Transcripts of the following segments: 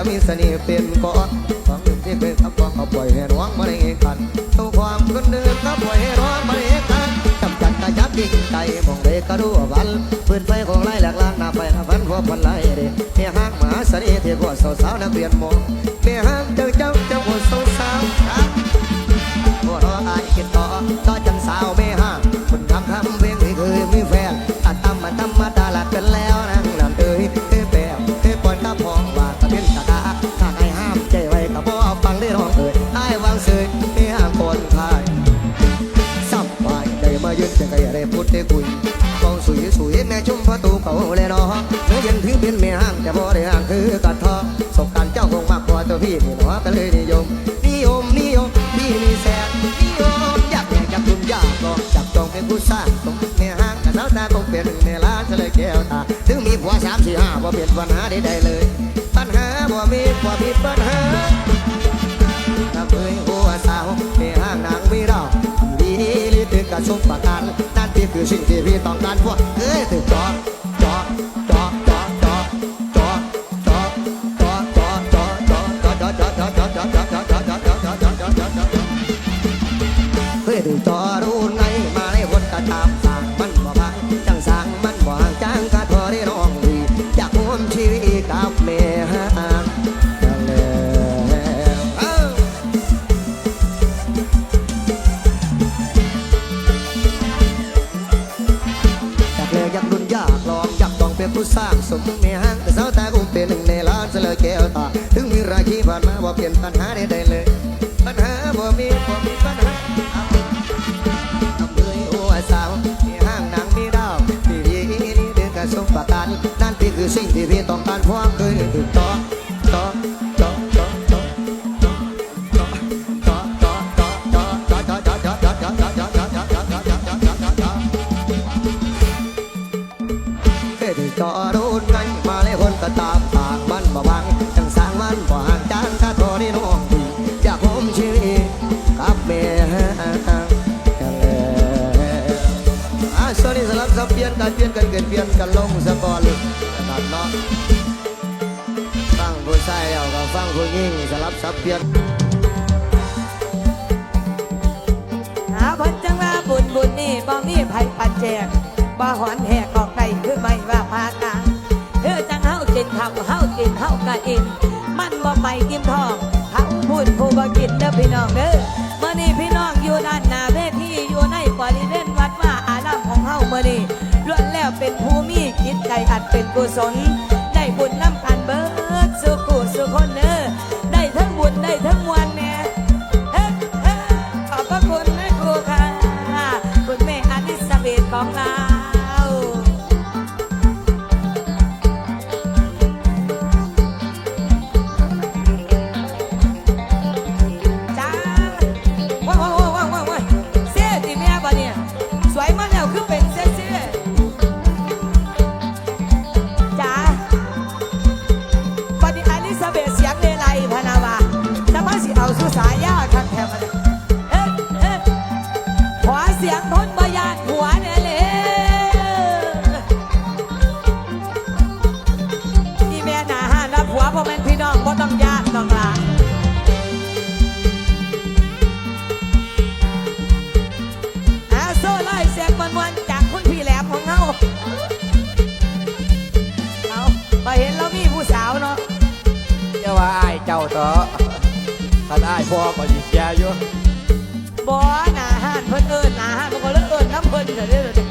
วมีเสน่ห์เป็นเกาะของหนึ่งที่เป็นขับของเขาปล่อยให้น้องมาในกันตัวความคนเดินก็ปล่อยให้น้องมาในกันจำจัดกระยับยิ่งใจมองเด็กก็รู้วันปืนไฟของไล่หลักล้านหน้าไฟหน้าพันหัวพันไล่เด้เมียห้างมหาเสน่ห์เที่กว่าสาวสาวนักเรียนมองเมียห้างเจ้าเจ้าเจ้าหัวสาวสาวครับหัวราะอายคิดต่อต่อจันสาวไม่ห่างคนทำทำเพลงไม่เคยมีแฟนอาตามมาทำมาตาลัดกันแล้วนั่งนั่น มายืนจะไกลได้พูดได้คุยกองสุยสุยแม่ชุ่มประตูเขาเลยเนาะเมื่อเย็นถึงเป็นแม่ห้างแต่พอได้ห้างคือกัดทอสบการเจ้าคงมากกว่าตัวพี่นี่เนาะก็เลยนิยม นิยมนิยมพี่มีแสนนิยมอยากแย่อยากดุนอยากลองจับจองเป็นผู้สร้างตรงแม่ห้างกับสาวตาคงเป็นแม่ล้านจะเลยแก้วตาถึงมีผัวสามสี่ห้าบ่เป็นปัญหาใดๆเลย ปัญหาบ่มีบ่มีปัญหาถ้าเคยหัวสาวแม่ห้างนาง ต้องการพวกเอ้ยถือจอจ ผู้สร้างสมแม่ห่างแต่สาวตาคงเป็นหนึ่งในล้านเสลยแก้วตา ถึงมีราคีผ่านมาบ่เปลี่ยนปัญหาใดๆเลย ปัญหาบ่มีบ่มีปัญหาทำเลยโอ้สาวมีห้างนางมีดาวมีดีนี่เดือนกระสมประกันนั่นพี่คือสิ่งที่พี่ต้องการพรามเคยถูกต่อง กันเปลี่ยนกันเกิดเปลี่ยนกันลงสะก่อนนะครับเนาะฟังผู้ชายเอากับฟังผู้หญิงสลับสับเปลี่ยนหาพันจังว่าบุญบุญนี่บ่มีไผปันแจกบ่หอนแหกออกไก่คือไม่ว่าพากาเธอจังเฮากินข้าวเฮากินเฮากะอิน มันบ่ไปกิมทองเขาพูดผู้บ่กินเด้อพี่น้องเด้อมื้อนี้พี่น้องอยู่ด้านหน้าเวทีอยู่ในบริเวณวัดว่าอารามของเฮามื้อนี้ แล้วเป็นผู้มีคิดใจอันเป็นกุศล ได้บุญน้ำกันเบิดสุขุสุคนเนอได้ทั้งบุญได้ทั้งมวล ว่าอ้ายเจ้าต่อถ้าได้พ่อก็ยิเสียอยู่บ่หนาห้านเพิ่นเอิญหนาห้านมันก็เลยเอิญน้ำเพิ่นเด้อเด้อเด้อ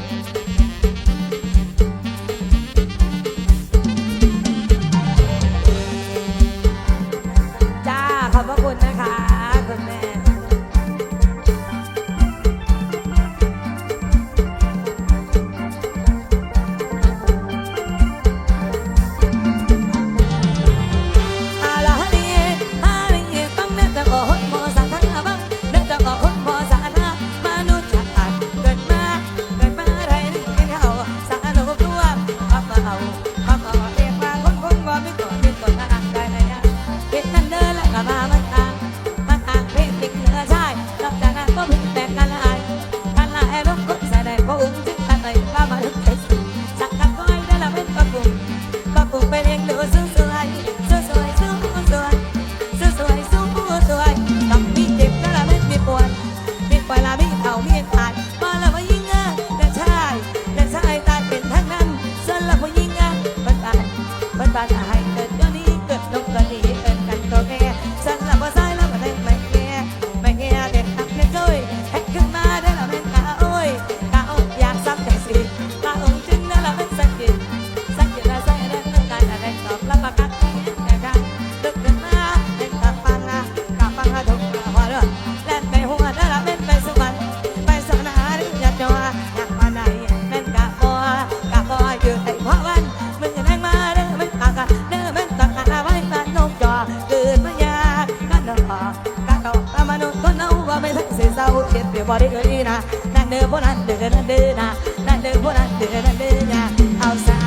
ดือบอดีก็ดีนะนั่งเดือบนั้นเดือนั่นเดือนะนั่งเดือบนั้นเดือนั่นเดือนะเอาสา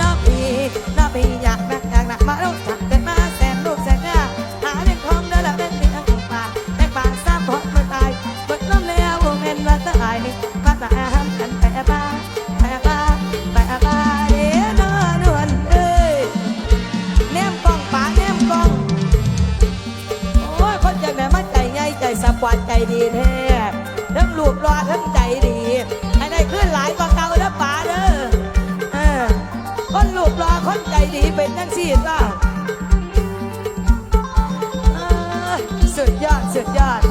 นองพี่นองพี่อยากนักอยากนักมาลูกจักเป็นมาแสนลูกแสนเนี่ยหาเล่นของเดือละเป็นเป็นอันตายแต่ป่าสามพอมัตายบดน้ำแล้ววงเงินว่าตายนี่ว่าตายห้กันแปะบ้าแปะบ้าแปะบ้าเด้อนอนวนเอ้ยเนี่ยมกองป่าเนี่ยมกองโอ้ยคนจากไหนมาใจใหญ่ใจสับกวาดใจดีแท้ อันนี้ขึ้นหลายกว่าเก่าเด้อป่าเด้อเออคนลูกรอคนใจดีเป็นทั้งสี่ก็สุดยอดสุดยอด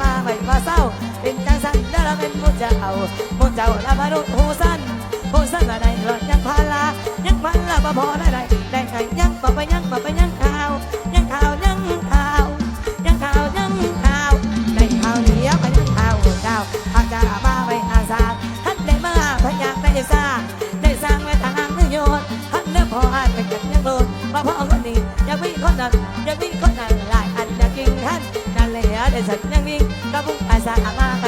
มาไม่มาเศร้า เป็นจังสันแล้วเราเป็นผู้เจ้าผู้เจ้าละมนุษย์ผู้สั้นผู้สั้นอะไรหลอดยังพาลายังพันละบ่พอได้ได้ได้ไงยังบ่ไปยังบ่ไปยังข่าว ยังข่าวยังข่าวยังข่าวยังข่าวได้ข่าวเหนียวไปยังข่าวเจ้าอาจจะมาไปอาสาท่านได้มาพยากได้สร้างได้สร้างไว้ทางนิยมท่านเนื้อพออ่านไปกันยังโลดมาพ่อคนนี้ยากมีคนนั้นยากมีคนนั้นหลายอันยากกินท่านนั่นแหละได้สัตว์ยัง กระบุกอาสามา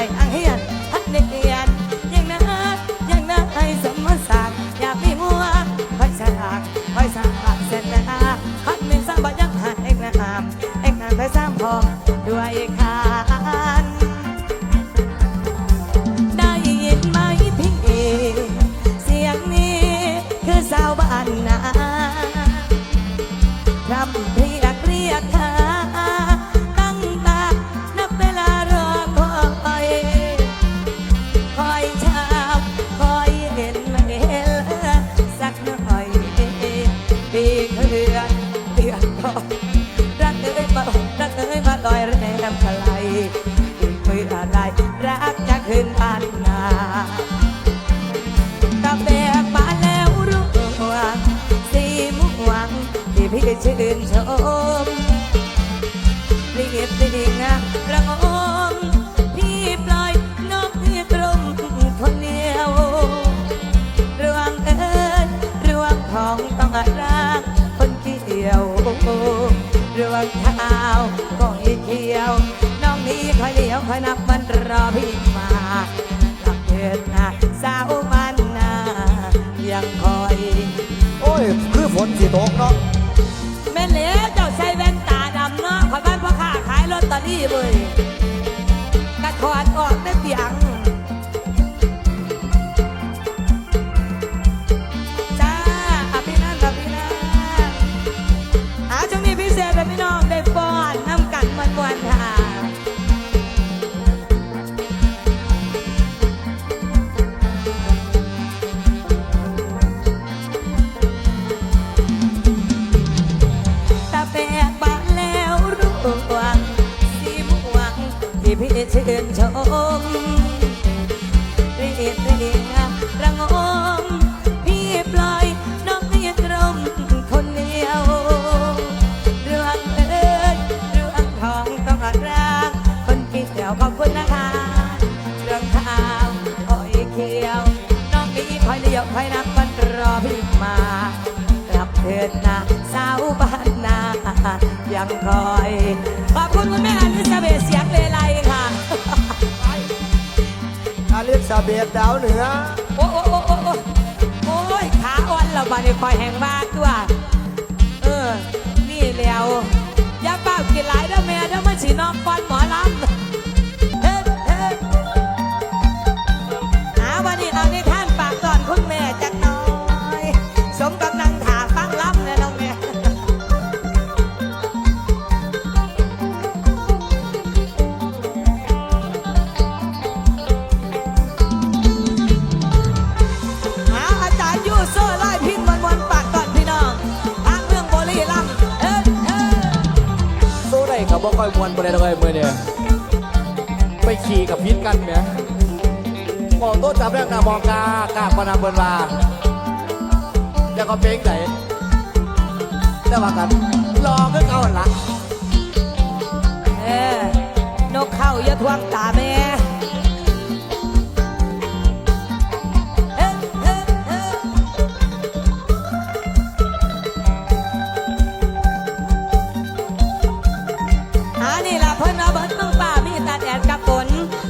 ชื่นชมเรียบเรียงระงมพี่ปล่อยนกที่ตรงคนเดียวรวงเอ้ยรวงทองต้องรักคนเกี่ยวรวงเท้าก็อีเขียว น้องนี้คอยเลี้ยวคอยนับมันรอพี่มาหลับเถิดนะสาวบ้านนายังคอย โอ้ย คือฝนสิตกเนาะ พี่เว้ยกระถอดออกได้เปียง ชื่นชมเรียบเรียงระงมพี่ปล่อยน้องให้ตรงคนเดียวเรื่องเอ้ยเรื่องทองต้องรักคนเกี่ยวขอบคุณนะคะเรื่องข้าวคอยเขียว น้องนี้คอยเลี้ยวคอยนับวันรอพี่มารับเถิดนะสาวบ้านนายังคอย ขอบคุณคุณแม่อลิซาเบธเสียงเลไลค่ะ ลิซาเบธดาวเหนือ โอ้โอ้โอ้โอ้โอ้โอ้ยขาอ่อนเราบาดนี้คอยแหงมากตัว เออ นี่แล้วอย่าเป้ากินหลายเด้อแม่เด้อมันสีน้องก่อนหมอลำ มองต้นจับแรกหน้ามองกากากพนาเบินมาแล้วก็เพลงไหนแล้วว่ากันรอก็เก่าละเออนกเข้าอย่าทวงตาแม่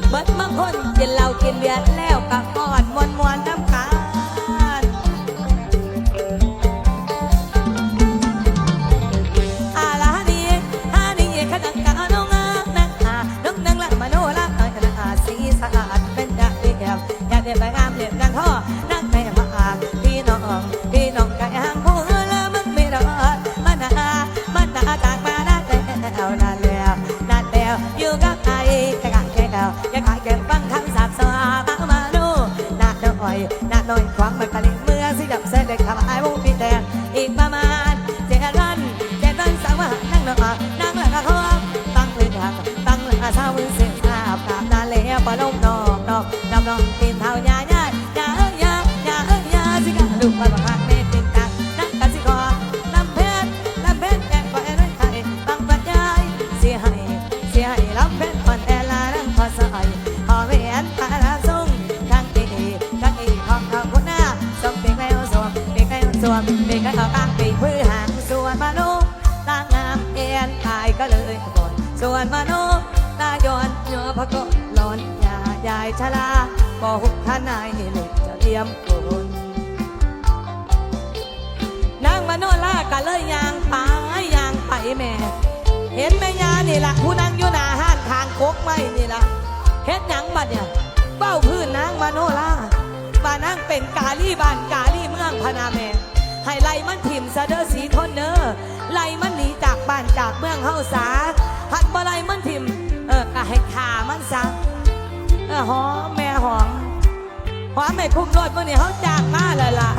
เบิดมืองคนกินเหล้ากินเบียร์แล้วก็ก้อนมวนมวนน้ำกันอาลาดีฮาดีขนังกาโนงานังอาน้องนังละมโนละน้อยขนังอาสีสะอาดเป็นดาเดียมอยากเด็ดไปงามเด็ดกันท่อนักแม่มาอาพี่น้องพี่น้องไก่หางผู้ละมึงไม่รอดมันนามันนาจากมานาแล้วนานแล้วนานแล้วอยู่กับไอ้แนาน้อย ก็เลยขบวนส่วนมนุษย์ตาย้อนเหนือพระก็ร้อนยายายชราก็หุบข้านายเหล็กจะเตรียมคนนางมโนล่าก็เลยยางไปยางไปแม่ เห็นแม่ยานี่ล่ะผู้นั่งอยู่หน้าห้านทางโคกไม้นี่ล่ะเฮ็ดหยังบัดเนี่ยเป้าพื้นนางมโนล่ามานั่งเป็นกาลีบ้านกาลีเมืองพนาแม่ ให้ไล่มันถิ่มซะเด้อสีทนเนอไล่มันหนีจากบ้านจากเมืองเฮาสาหัดบ่ไล่มันถิ่มเออก็ให้ขามันซะเออหอมแม่หอมหอมแม่คุ้มรถมื้อนี้เฮาจ้างมาแล้วล่ะ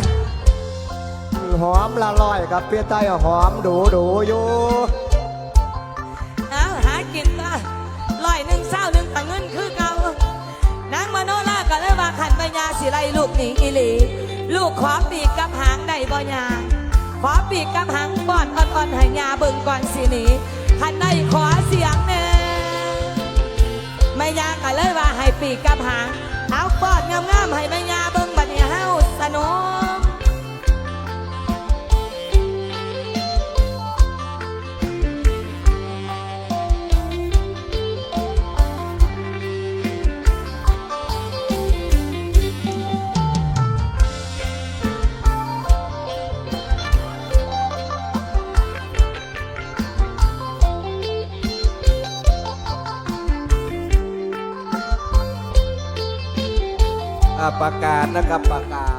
หอมละลอยกับเปียไตหอมดูดูอยู่เอาหากินก็ร้อยหนึ่งเศร้าหนึ่งแต่เงินคือเก่านางมโนรา ก็เลยว่าขันปัญญาสิไรลูกหนีอีหลี ลูกขอปีกกับหางได้บ่ยาขอปีกกับหางก่อนอ่อนๆให้ยาเบิ่งก่อนสิหนีขันได้ขอเสียงแน่ไม่ยาก็เลยว่าให้ปีกกับหาง เอาป้อนงามๆให้แม่ยาเบิ่งบัดนี้เฮาสนุก นะครับปากา